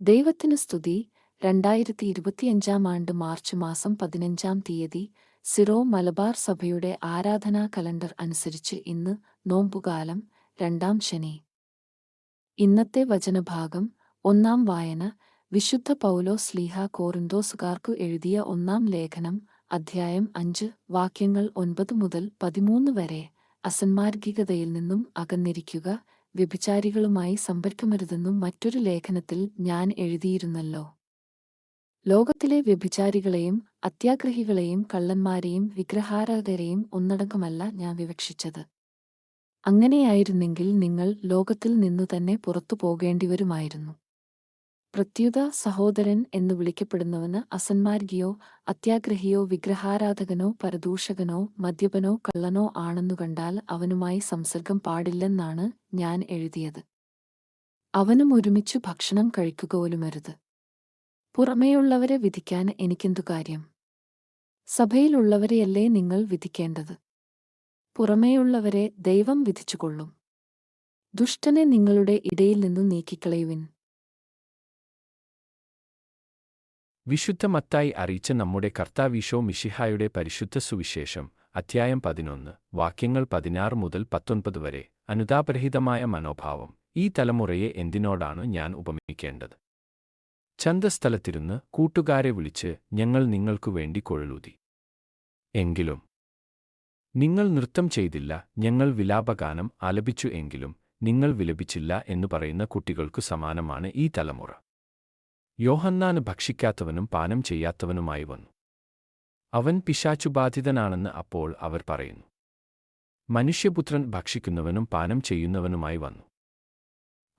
ദൈവത്തിന് സ്തുതി. രണ്ടായിരത്തി ഇരുപത്തിയഞ്ചാം ആണ്ട് മാർച്ച് മാസം പതിനഞ്ചാം തീയതി സിറോ മലബാർ സഭയുടെ ആരാധനാ കലണ്ടർ അനുസരിച്ച് ഇന്ന് നോമ്പുകാലം രണ്ടാം ശനി. ഇന്നത്തെ വചനഭാഗം ഒന്നാം വായന. വിശുദ്ധ പൗലോ സ്ലീഹ കോറിന്തോസുകാർക്കു എഴുതിയ ഒന്നാം ലേഖനം അധ്യായം അഞ്ച്. വാക്യങ്ങൾ ഒൻപത് മുതൽ പതിമൂന്ന് വരെ അസന്മാർഗികതയിൽ നിന്നും അകന്നിരിക്കുക. വ്യഭിചാരികളുമായി സമ്പർക്കമരുതെന്നും മറ്റൊരു ലേഖനത്തിൽ ഞാൻ എഴുതിയിരുന്നല്ലോ. ലോകത്തിലെ വ്യഭിചാരികളെയും അത്യാഗ്രഹികളെയും കള്ളന്മാരെയും വിഗ്രഹാരാധരെയും ഒന്നടങ്കമല്ല ഞാൻ വിവക്ഷിച്ചത്. അങ്ങനെയായിരുന്നെങ്കിൽ നിങ്ങൾ ലോകത്തിൽ നിന്നു തന്നെ പുറത്തു പോകേണ്ടിവരുമായിരുന്നു പ്രത്യുത സഹോദരൻ എന്നു വിളിക്കപ്പെടുന്നവന് അസന്മാർഗിയോ അത്യാഗ്രഹിയോ വിഗ്രഹാരാധകനോ പരദൂഷകനോ മദ്യപനോ കള്ളനോ ആണെന്നു കണ്ടാൽ അവനുമായി സംസർഗം പാടില്ലെന്നാണ് ഞാൻ എഴുതിയത്. അവനും ഒരുമിച്ചു ഭക്ഷണം കഴിക്കുക പോലുമരുത്. പുറമേയുള്ളവരെ വിധിക്കാൻ എനിക്കെന്തു കാര്യം? സഭയിലുള്ളവരെയല്ലേ നിങ്ങൾ വിധിക്കേണ്ടത്? പുറമേയുള്ളവരെ ദൈവം വിധിച്ചുകൊള്ളും. ദുഷ്ടനെ നിങ്ങളുടെ ഇടയിൽ നിന്നു നീക്കിക്കളയുവിൻ. വിശുദ്ധ മത്തായി അറിയിച്ച നമ്മുടെ കർത്താവീശോ മിഷിഹായുടെ പരിശുദ്ധ സുവിശേഷം അധ്യായം പതിനൊന്ന് വാക്യങ്ങൾ പതിനാറ് മുതൽ പത്തൊൻപത് വരെ അനുതാപരഹിതമായ മനോഭാവം. ഈ തലമുറയെ എന്തിനോടാണ് ഞാൻ ഉപമിക്കേണ്ടത്? ചന്തസ്ഥലത്തിരുന്ന് കൂട്ടുകാരെ വിളിച്ച് ഞങ്ങൾ നിങ്ങൾക്കു വേണ്ടി കൊഴലൂതി. എങ്കിലും നിങ്ങൾ നൃത്തം ചെയ്തില്ല ഞങ്ങൾ വിലാപഗാനം ആലപിച്ചു എങ്കിലും നിങ്ങൾ വിലപിച്ചില്ല എന്നു പറയുന്ന കുട്ടികൾക്കു സമാനമാണ് ഈ തലമുറ. യോഹന്നാന് ഭക്ഷിക്കാത്തവനും പാനം ചെയ്യാത്തവനുമായി വന്നു. അവൻ പിശാചുബാധിതനാണെന്ന് അപ്പോൾ അവർ പറയുന്നു. മനുഷ്യപുത്രൻ ഭക്ഷിക്കുന്നവനും പാനം ചെയ്യുന്നവനുമായി വന്നു.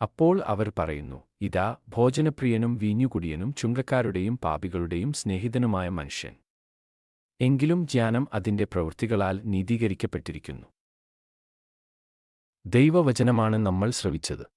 അപ്പോൾ അവർ പറയുന്നു ഇതാ ഭോജനപ്രിയനും വീഞ്ഞുകുടിയനും ചുങ്കക്കാരുടെയും പാപികളുടെയും സ്നേഹിതനുമായ മനുഷ്യൻ. എങ്കിലും ജ്ഞാനം അതിന്റെ പ്രവൃത്തികളാൽ നീതീകരിക്കപ്പെട്ടിരിക്കുന്നു. ദൈവവചനമാണ് നമ്മൾ ശ്രവിച്ചത്.